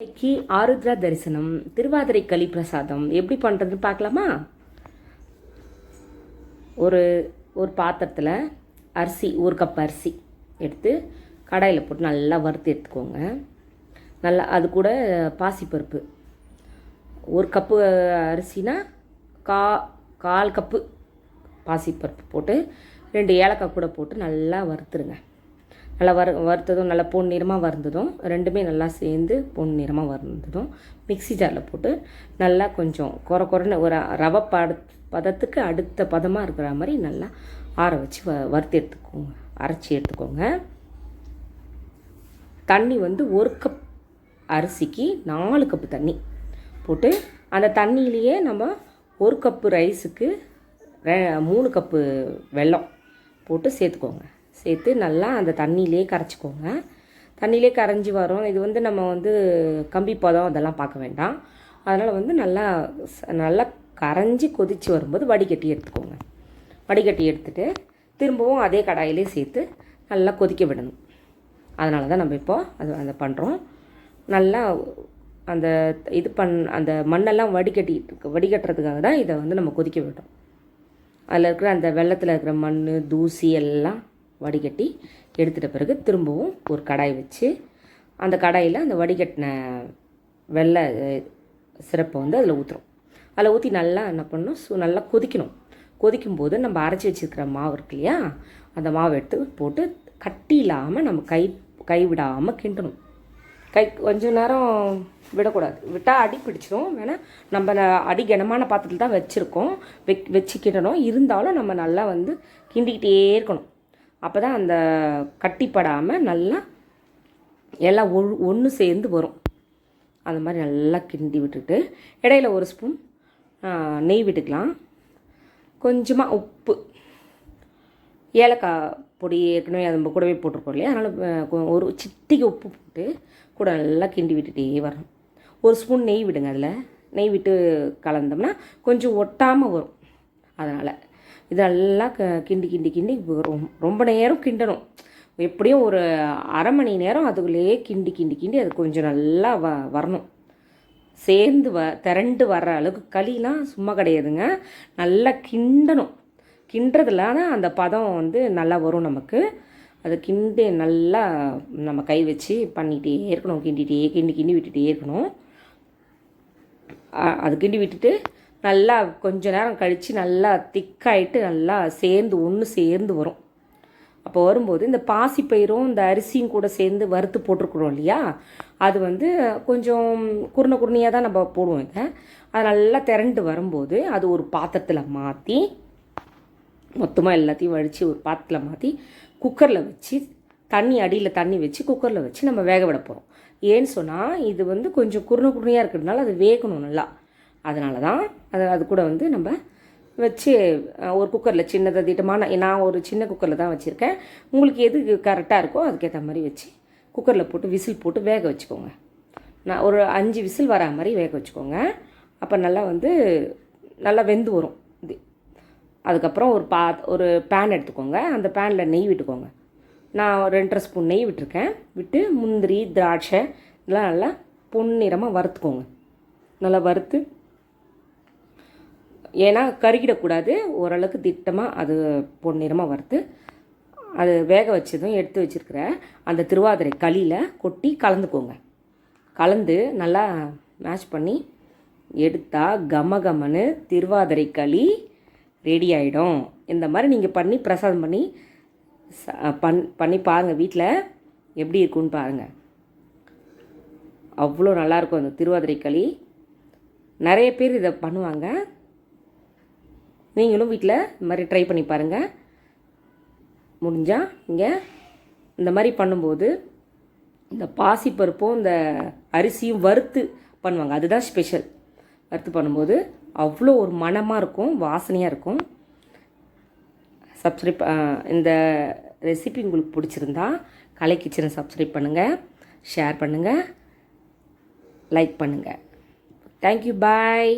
இன்னைக்கு ஆருத்ரா தரிசனம் திருவாதிரை களி பிரசாதம். எப்படி பண்ணுறதுன்னு பார்க்கலாமா? ஒரு ஒரு பாத்திரத்தில் அரிசி ஒரு கப் அரிசி எடுத்து கடாயில் போட்டு நல்லா வறுத்து எடுத்துக்கோங்க. நல்லா அது கூட பாசிப்பருப்பு. ஒரு கப்பு அரிசினா கா கால் கப்பு பாசிப்பருப்பு போட்டு ரெண்டு ஏலக்காய் கூட போட்டு நல்லா வறுத்துருங்க. நல்லா வறு வறுத்ததும் நல்லா பொன் நிறமாக வறுந்ததும் ரெண்டுமே நல்லா சேர்ந்து பொன் நிறமாக வறுந்ததும் மிக்ஸி ஜாரில் போட்டு நல்லா கொஞ்சம் குறை குறைன்னு ஒரு ரவை பத பதத்துக்கு அடுத்த பதமாக இருக்கிற மாதிரி நல்லா ஆற வச்சு வ வறுத்து எடுத்துக்கோங்க. அரைச்சி எடுத்துக்கோங்க. தண்ணி வந்து ஒரு கப் அரிசிக்கு நாலு கப்பு தண்ணி போட்டு அந்த தண்ணியிலேயே நம்ம ஒரு கப்பு ரைஸுக்கு மூணு கப்பு வெல்லம் போட்டு சேர்த்துக்கோங்க. சேர்த்து நல்லா அந்த தண்ணியிலே கரைச்சிக்கோங்க. தண்ணியிலே கரைஞ்சி வரும். இது வந்து நம்ம வந்து கம்பி பதம் அதெல்லாம் பார்க்க வேண்டாம். அதனால் வந்து நல்லா நல்லா கரைஞ்சி கொதித்து வரும்போது வடிகட்டி எடுத்துக்கோங்க. வடிகட்டி எடுத்துகிட்டு திரும்பவும் அதே கடாயிலே சேர்த்து நல்லா கொதிக்க விடணும். அதனால தான் நம்ம இப்போ அது அதை பண்ணுறோம் நல்லா அந்த இது பண் அந்த மண்ணெல்லாம் வடிகட்டி வடிகட்டுறதுக்காக தான் இதை வந்து நம்ம கொதிக்க விடுறோம் அதில் இருக்கிற அந்த வெள்ளத்தில் இருக்கிற மண் தூசி எல்லாம் வடிகட்டி எடுத்துகிட்ட பிறகு திரும்பவும் ஒரு கடாய் வச்சு அந்த கடாயில் அந்த வடிகட்டின வெள்ளை சிறப்பை வந்து அதில் ஊற்றுறோம் அதில் ஊற்றி நல்லா என்ன பண்ணணும்? சு நல்லா கொதிக்கணும். கொதிக்கும் போது நம்ம அரைச்சி வச்சிருக்கிற மாவு இருக்கு இல்லையா? அந்த மாவை எடுத்து போட்டு கட்டி இல்லாமல் நம்ம கை கை விடாமல் கிண்டணும். கை கொஞ்ச நேரம் விடக்கூடாது. விட்டால் அடி பிடிச்சிரும். வேணால் நம்ம ந- அடி கனமான பாத்திரத்தில் தான் வச்சுருக்கோம். வெக் வச்சு கிண்டணும். இருந்தாலும் நம்ம நல்லா வந்து கிண்டிக்கிட்டே இருக்கணும். அப்போ தான் அந்த கட்டிப்படாமல் நல்லா எல்லாம் ஒ ஒன்று சேர்ந்து வரும். அந்த மாதிரி நல்லா கிண்டி விட்டுட்டு இடையில ஒரு ஸ்பூன் நெய் விட்டுக்கலாம். கொஞ்சமாக உப்பு. ஏலக்காய் பொடி ஏற்கனவே அது நம்ம கூடவே போட்டிருக்கோம் இல்லையா? அதனால் ஒரு சிட்டிக்கு உப்பு போட்டு கூட நல்லா கிண்டி விட்டுட்டே வரணும். ஒரு ஸ்பூன் நெய் விடுங்க அதில். நெய் விட்டு கலந்தோம்னா கொஞ்சம் ஒட்டாமல் வரும். அதனால். இதெல்லாம் க கிண்டி கிண்டி கிண்டி ரொம்ப ரொம்ப நேரம் கிண்டணும். எப்படியும் ஒரு அரை மணி நேரம் அதுக்குள்ளேயே கிண்டி கிண்டி கிண்டி அது கொஞ்சம் நல்லா வ வரணும். சேர்ந்து வ திரண்டு வர்ற அளவுக்கு களிலாம் சும்மா கிடையாதுங்க. நல்லா கிண்டணும். கிண்டுறதுல தான் அந்த பதம் வந்து நல்லா வரும் நமக்கு. அது கிண்டி நல்லா நம்ம கை வச்சு பண்ணிகிட்டே இருக்கணும். கிண்டிகிட்டே கிண்டி கிண்டி விட்டுகிட்டே இருக்கணும். அது கிண்டி விட்டுட்டு நல்லா கொஞ்ச நேரம் கழித்து நல்லா திக்காயிட்டு நல்லா சேர்ந்து ஒன்று சேர்ந்து வரும். அப்போ வரும்போது இந்த பாசிப்பயிரும் இந்த அரிசியும் கூட சேர்ந்து வறுத்து போட்டிருக்கிறோம் இல்லையா? அது வந்து கொஞ்சம் குருணை குருணையாக தான் நம்ம போடுவோம் இதை. அது நல்லா திரண்டு வரும்போது அது ஒரு பாத்திரத்தில் மாற்றி மொத்தமாக எல்லாத்தையும் வடித்து ஒரு பாத்திரத்தில் மாற்றி குக்கரில் வச்சு தண்ணி அடியில் தண்ணி வச்சு குக்கரில் வச்சு நம்ம வேக விட போகிறோம் ஏன்னு சொன்னால் இது வந்து கொஞ்சம் குருணை குருணையாக இருக்கிறதுனால அது வேகணும் நல்லா. அதனால தான் அது அது கூட வந்து நம்ம வச்சு ஒரு குக்கரில் சின்னதாக திட்டமான நான் ஒரு சின்ன குக்கரில் தான் வச்சுருக்கேன். உங்களுக்கு எது கரெக்டாக இருக்கோ அதுக்கேற்ற மாதிரி வச்சு குக்கரில் போட்டு விசில் போட்டு வேக வச்சுக்கோங்க. நான் ஒரு அஞ்சு விசில் வரா மாதிரி வேக வச்சுக்கோங்க. அப்போ நல்லா வந்து நல்லா வெந்து வரும். இது. அதுக்கப்புறம் ஒரு பா ஒரு பேன் எடுத்துக்கோங்க. அந்த பேனில் நெய் விட்டுக்கோங்க. நான் ஒரு ரெண்டரை ஸ்பூன் நெய் விட்டுருக்கேன். விட்டு முந்திரி திராட்சை இதெல்லாம் நல்லா பொன்னிறமாக வறுத்துக்கோங்க. நல்லா வறுத்து ஏன்னா கருகிடக்கூடாது. ஓரளவுக்கு திட்டமாக அது பொன்னிறமாக வறுத்து அது வேக வச்சதும் எடுத்து வச்சிருக்கிற அந்த திருவாதிரை களியில் கொட்டி கலந்துக்கோங்க. கலந்து நல்லா மேஷ் பண்ணி எடுத்தால் கம கமனு திருவாதிரை களி ரெடி ஆகிடும் இந்த மாதிரி நீங்கள் பண்ணி பிரசாதம் பண்ணி பண் பண்ணி பாருங்கள் வீட்டில் எப்படி இருக்குன்னு பாருங்கள் அவ்வளோ நல்லாயிருக்கும் அந்த திருவாதிரை களி. நிறைய பேர் இதை பண்ணுவாங்க. நீங்களும் வீட்டில் இந்த மாதிரி ட்ரை பண்ணி பாருங்கள் முடிஞ்சால் நீங்கள் இந்த மாதிரி பண்ணும்போது இந்த பாசிப்பருப்பும் இந்த அரிசியும் வறுத்து பண்ணுவாங்க. அதுதான் ஸ்பெஷல் வறுத்து பண்ணும்போது அவ்வளோ ஒரு மணமாக இருக்கும் வாசனையாக இருக்கும். சப்ஸ்கிரைப் இந்த ரெசிபி உங்களுக்கு பிடிச்சிருந்தா கலை கிச்சனை சப்ஸ்கிரைப் பண்ணுங்கள் ஷேர் பண்ணுங்கள் லைக் பண்ணுங்கள் தேங்க்யூ பாய்